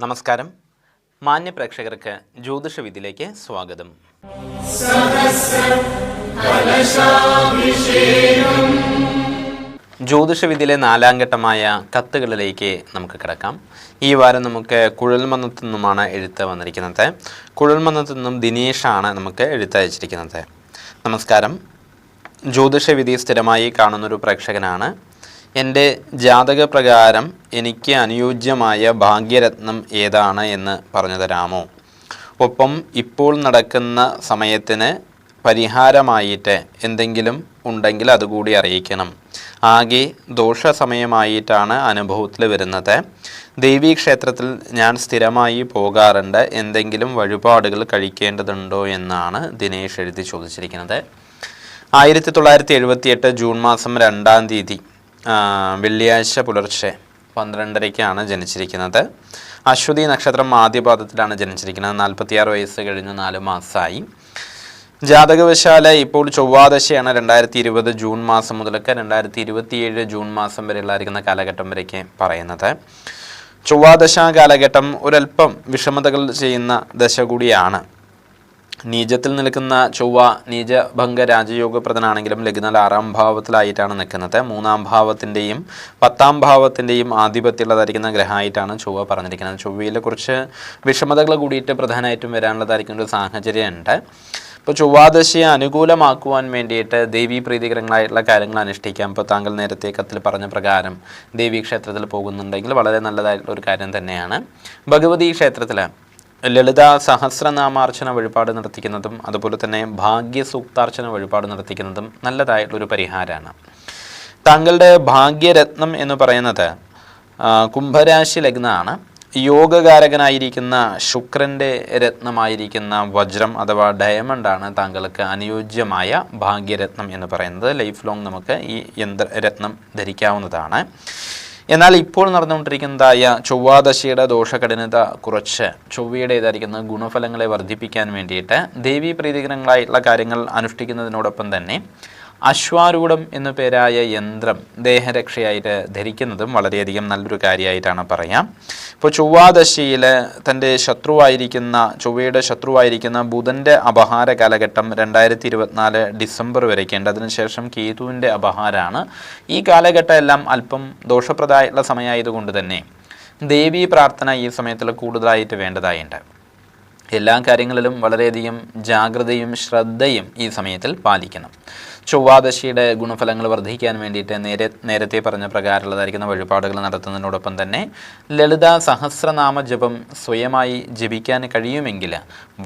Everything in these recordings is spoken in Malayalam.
നമസ്കാരം. മാന്യ പ്രേക്ഷകർക്ക് ജ്യോതിഷ വിധിയിലേക്ക് സ്വാഗതം. ജ്യോതിഷ വിധിയിലെ നാലാം ഘട്ടമായ കത്തുകളിലേക്ക് നമുക്ക് കിടക്കാം. ഈ വാരം നമുക്ക് കുഴൽമന്നത്തു നിന്നുമാണ് എഴുത്ത് വന്നിരിക്കുന്നത്. കുഴൽമന്നത്തു നിന്നും ദിനേഷാണ് നമുക്ക് എഴുത്തയച്ചിരിക്കുന്നത് നമസ്കാരം. ജ്യോതിഷവിധി സ്ഥിരമായി കാണുന്നൊരു പ്രേക്ഷകനാണ്. എന്റെ ജാതക പ്രകാരം എനിക്ക് അനുയോജ്യമായ ഭാഗ്യരത്നം ഏതാണ് എന്ന് പറഞ്ഞു തരാമോ ഒപ്പം ഇപ്പോൾ നടക്കുന്ന സമയത്തിന് പരിഹാരമായിട്ട് എന്തെങ്കിലും ഉണ്ടെങ്കിൽ അതുകൂടി അറിയിക്കണം. ആകെ ദോഷ സമയമായിട്ടാണ് അനുഭവത്തിൽ വരുന്നത്. ദേവീ ക്ഷേത്രത്തിൽ ഞാൻ സ്ഥിരമായി പോകാറുണ്ട്. എന്തെങ്കിലും വഴിപാടുകൾ കഴിക്കേണ്ടതുണ്ടോ എന്നാണ് ദിനേഷ് എഴുതി ചോദിച്ചിരിക്കുന്നത്. ആയിരത്തി തൊള്ളായിരത്തി എഴുപത്തിയെട്ട് ജൂൺ മാസം രണ്ടാം തീയതി വെള്ളിയാഴ്ച പുലർച്ചെ പന്ത്രണ്ടരയ്ക്കാണ് ജനിച്ചിരിക്കുന്നത്. അശ്വതി നക്ഷത്രം ആദ്യപാദത്തിലാണ് ജനിച്ചിരിക്കുന്നത്. നാൽപ്പത്തിയാറ് വയസ്സ് കഴിഞ്ഞ് നാല് മാസമായി. ജാതകവശാല ഇപ്പോൾ ചൊവ്വാദശയാണ് രണ്ടായിരത്തി ഇരുപത് ജൂൺ മാസം മുതലൊക്കെ രണ്ടായിരത്തി ഇരുപത്തിയേഴ് ജൂൺ മാസം വരെയുള്ളായിരിക്കുന്ന കാലഘട്ടം വരെയൊക്കെ പറയുന്നത്. ചൊവ്വാദശ കാലഘട്ടം ഒരല്പം വിഷമതകൾ ചെയ്യുന്ന ദശ കൂടിയാണ്. നീചത്തിൽ നിൽക്കുന്ന ചൊവ്വ നീചഭംഗ രാജയോഗപ്രദനാണെങ്കിലും ലഗ്നാൽ ആറാം ഭാവത്തിലായിട്ടാണ് നിൽക്കുന്നത്. മൂന്നാം ഭാവത്തിന്റെയും പത്താം ഭാവത്തിന്റെയും ആധിപത്യമുള്ളതായിരിക്കുന്ന ഗ്രഹമായിട്ടാണ് ചൊവ്വ പറഞ്ഞിരിക്കുന്നത്. ചൊവ്വയിലെ കുറച്ച് വിഷമതകൾ കൂടിയിട്ട് പ്രധാനമായിട്ടും വരാനുള്ളതായിരിക്കുന്ന ഒരു സാഹചര്യമുണ്ട്. ഇപ്പോൾ ചൊവ്വാദശയെ അനുകൂലമാക്കുവാൻ വേണ്ടിയിട്ട് ദേവീ പ്രീതികരങ്ങളായിട്ടുള്ള കാര്യങ്ങൾ അനുഷ്ഠിക്കാം. ഇപ്പോൾ താങ്കൾ നേരത്തെ കത്തിൽ പറഞ്ഞ പ്രകാരം ദേവീ ക്ഷേത്രത്തിൽ പോകുന്നുണ്ടെങ്കിൽ വളരെ നല്ലതായിട്ടുള്ള ഒരു കാര്യം തന്നെയാണ്. ഭഗവതി ക്ഷേത്രത്തിൽ ലളിത സഹസ്രനാമാർച്ചന വഴിപാട് നടത്തിക്കുന്നതും അതുപോലെ തന്നെ ഭാഗ്യസൂക്താർച്ചന വഴിപാട് നടത്തിക്കുന്നതും നല്ലതായിട്ടുള്ളൊരു പരിഹാരമാണ്. താങ്കളുടെ ഭാഗ്യരത്നം എന്ന് പറയുന്നത് കുംഭരാശി ലഗ്നമാണ്. യോഗകാരകനായിരിക്കുന്ന ശുക്രന്റെ രത്നമായിരിക്കുന്ന വജ്രം അഥവാ ഡയമണ്ടാണ് താങ്കൾക്ക് അനുയോജ്യമായ ഭാഗ്യരത്നം എന്ന് പറയുന്നത്. ലൈഫ് ലോങ് നമുക്ക് ഈ യന്ത്ര രത്നം ധരിക്കാവുന്നതാണ്. എന്നാൽ ഇപ്പോൾ നടന്നുകൊണ്ടിരിക്കുന്നതായ ചൊവ്വാദശയുടെ ദോഷകഠിനത കുറച്ച് ചൊവ്വയുടേതായിരിക്കുന്ന ഗുണഫലങ്ങളെ വർദ്ധിപ്പിക്കാൻ വേണ്ടിയിട്ട് ദേവീ പ്രീതികരങ്ങളായിട്ടുള്ള കാര്യങ്ങൾ അനുഷ്ഠിക്കുന്നതിനോടൊപ്പം തന്നെ അശ്വാരൂഢം എന്നു പേരായ യന്ത്രം ദേഹരക്ഷയായിട്ട് ധരിക്കുന്നതും വളരെയധികം നല്ലൊരു കാര്യമായിട്ടാണ് പറയാം. ഇപ്പോൾ ചൊവ്വാദശയിൽ തന്റെ ശത്രുവായിരിക്കുന്ന ചൊവ്വയുടെ ശത്രുവായിരിക്കുന്ന ബുധന്റെ അപഹാര കാലഘട്ടം രണ്ടായിരത്തി ഇരുപത്തിനാല് ഡിസംബർ വരയ്ക്കുണ്ട്. അതിനുശേഷം കേതുവിന്റെ അപഹാരമാണ് ഈ കാലഘട്ടം എല്ലാം അല്പം ദോഷപ്രദമായിട്ടുള്ള സമയമായതുകൊണ്ട് തന്നെ ദേവീ പ്രാർത്ഥന ഈ സമയത്തിൽ കൂടുതലായിട്ട് വേണ്ടതായിട്ടുണ്ട്. എല്ലാ കാര്യങ്ങളിലും വളരെയധികം ജാഗ്രതയും ശ്രദ്ധയും ഈ സമയത്തിൽ പാലിക്കണം. ചൊവ്വാദശിയുടെ ഗുണഫലങ്ങൾ വർദ്ധിക്കാൻ വേണ്ടിയിട്ട് നേരെ നേരത്തെ പറഞ്ഞ പ്രകാരമുള്ളതായിരിക്കുന്ന വഴിപാടുകൾ നടത്തുന്നതിനോടൊപ്പം തന്നെ ലളിത സഹസ്രനാമ ജപം സ്വയമായി ജപിക്കാൻ കഴിയുമെങ്കിൽ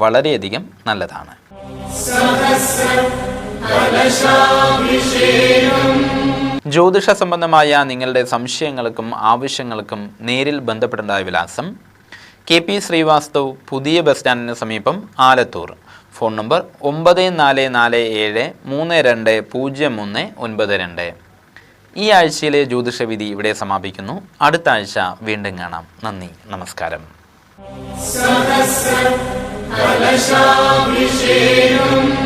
വളരെയധികം നല്ലതാണ്. ജ്യോതിഷ സംബന്ധമായ നിങ്ങളുടെ സംശയങ്ങൾക്കും ആവശ്യങ്ങൾക്കും നേരിൽ ബന്ധപ്പെടേണ്ട വിലാസം കെ പി ശ്രീവാസ്തവ് പുതിയ ബസ് സ്റ്റാൻഡിന് സമീപം ആലത്തൂർ. ഫോൺ നമ്പർ ഒമ്പത് നാല് നാല് ഏഴ് മൂന്ന് രണ്ട് പൂജ്യം മൂന്ന് ഒൻപത് രണ്ട്. ഈ ആഴ്ചയിലെ ജ്യോതിഷവിധി ഇവിടെ സമാപിക്കുന്നു. അടുത്ത ആഴ്ച വീണ്ടും കാണാം. നന്ദി. നമസ്കാരം. കലശാഭിഷേകം.